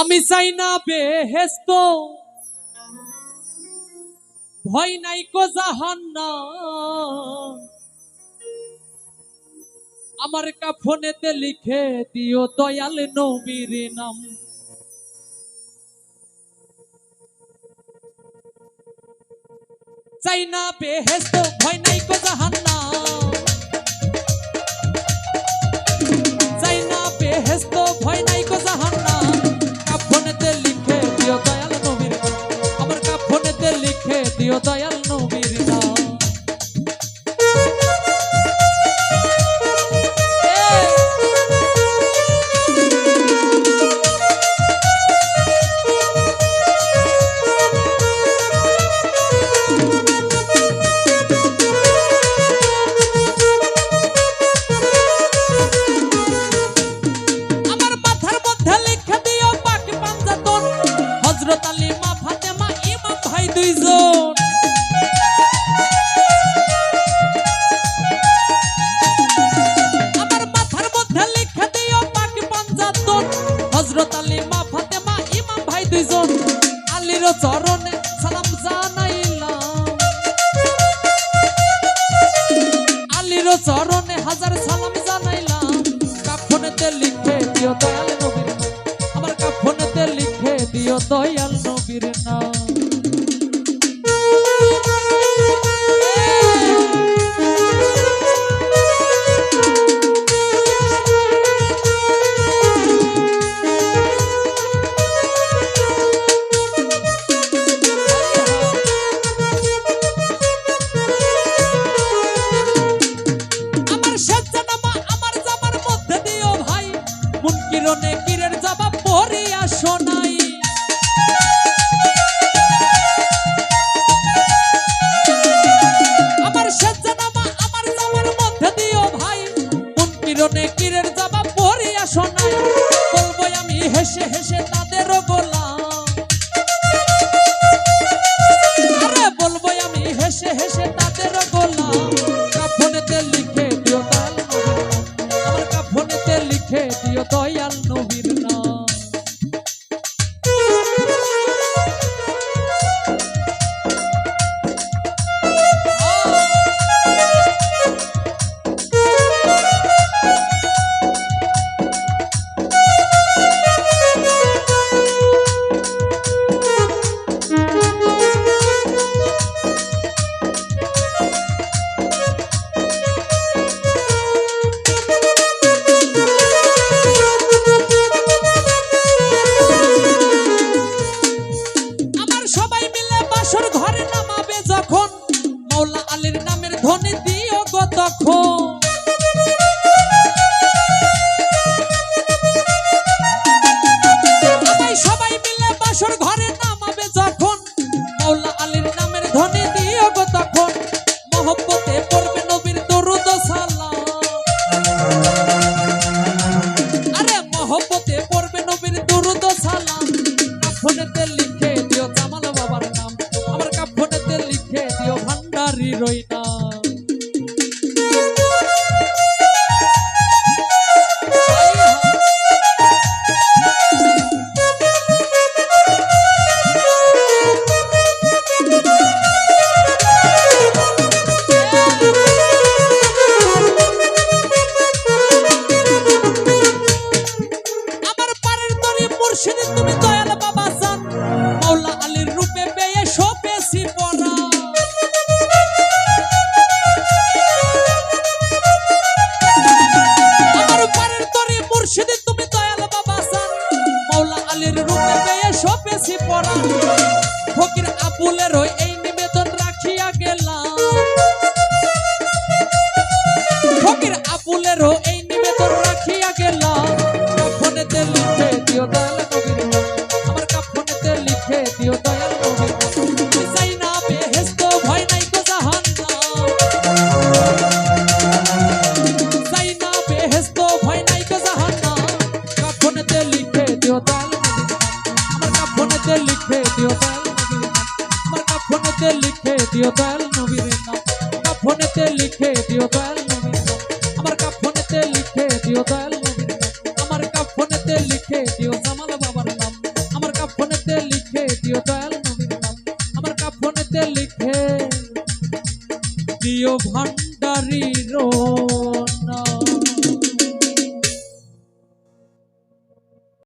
আমি চাই না বেহেস্ত। ভয় নাই কো জাহান্না আমার কাফনেতে লিখে দিও দয়াল নবীর নাম। চাই না বেহেস্ত, ভয় নাই কো জাহান্না আলীর চরণে সালাম জানাইলাম। আলীর চরণে হাজার সালাম জানাইলাম। কাফনেতে লিখে দিও দয়াল মুনকিরনে কিরের জবাব পড়িয়া শোনাই। আমার আমার মধ্যে দিও ভাই। কিরের জবাব পড়িয়া শোনাই? বলব আমি হেসে হেসে তাদেরও গোলাম। আরে বলব আমি হেসে হেসে তাদের গোলাম। কাফনেতে লিখে দিও দয়াল আমার লিখে দিও দয়াল Oh. নাম আলীর রূপে পেয়ে সপেছি পড়া। ফকির আবুলের এই নিবেদন রাখিয়া গেলাম। ফকির আপুলের এই দিও দয়াল নবীর নাম আমার কাফনেতে লিখে দিও দয়াল নবীর নাম। কাফনেতে লিখে দিও দয়াল নবীর নাম। আমার কাফনেতে লিখে দিও দয়াল নবীর নাম। আমার কাফনেতে লিখে দিও জামাল বাবার নাম কাফনেতে লিখে দিও দয়াল নবীর নাম। আমার কাফনেতে লিখে দিও ভান্ডারি রো